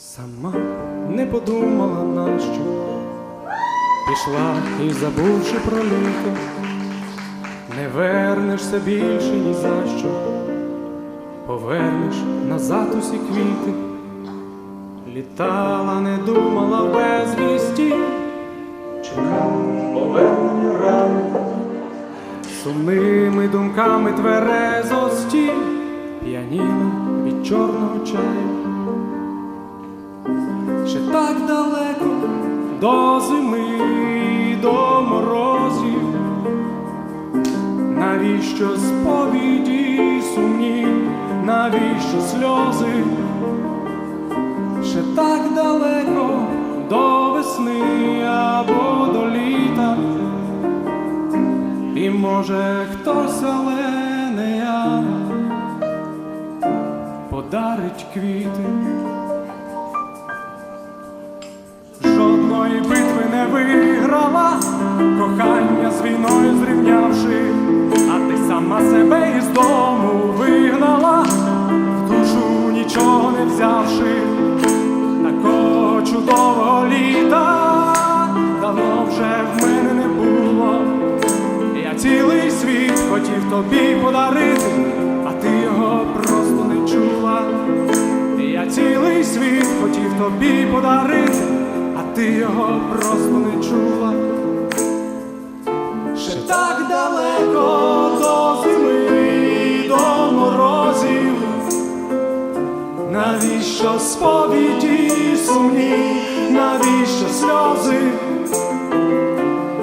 Сама не подумала нащо, пішла і забувши про літо, не вернешся більше ні за що, повернеш назад усі квіти, літала, не думала в безвісті, чекала повернення рани, сумними думками тверезості, п'яніла від чорного чаю. Ще так далеко до зими, до морозів, навіщо сповіді сумні, навіщо сльози? Ще так далеко до весни або до літа, і може хтось, але не я, подарить квіти. Кохання з війною зрівнявши, а ти сама себе із дому вигнала, в душу нічого не взявши, такого чудового літа давно вже в мене не було. Я цілий світ хотів тобі подарити, а ти його просто не чула. Я цілий світ хотів тобі подарити, а ти його просто не чула. Навіщо сповіді сумні, навіщо сльози?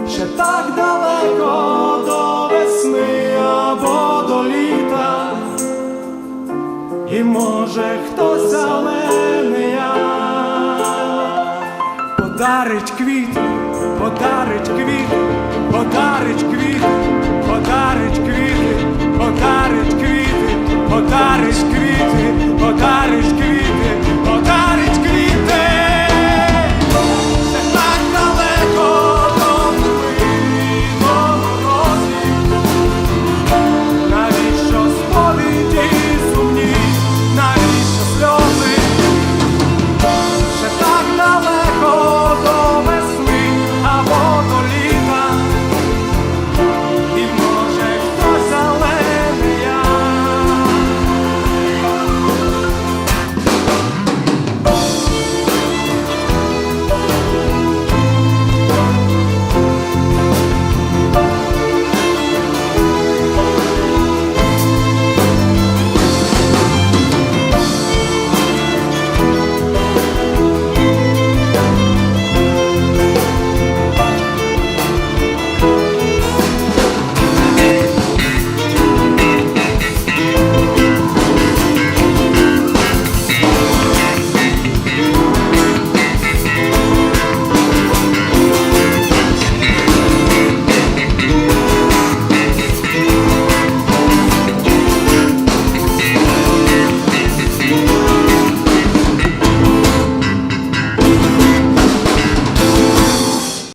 Ще так далеко до весни або до літа. І може хтось, я подарить квіти, подарить квіти, подарить квіти,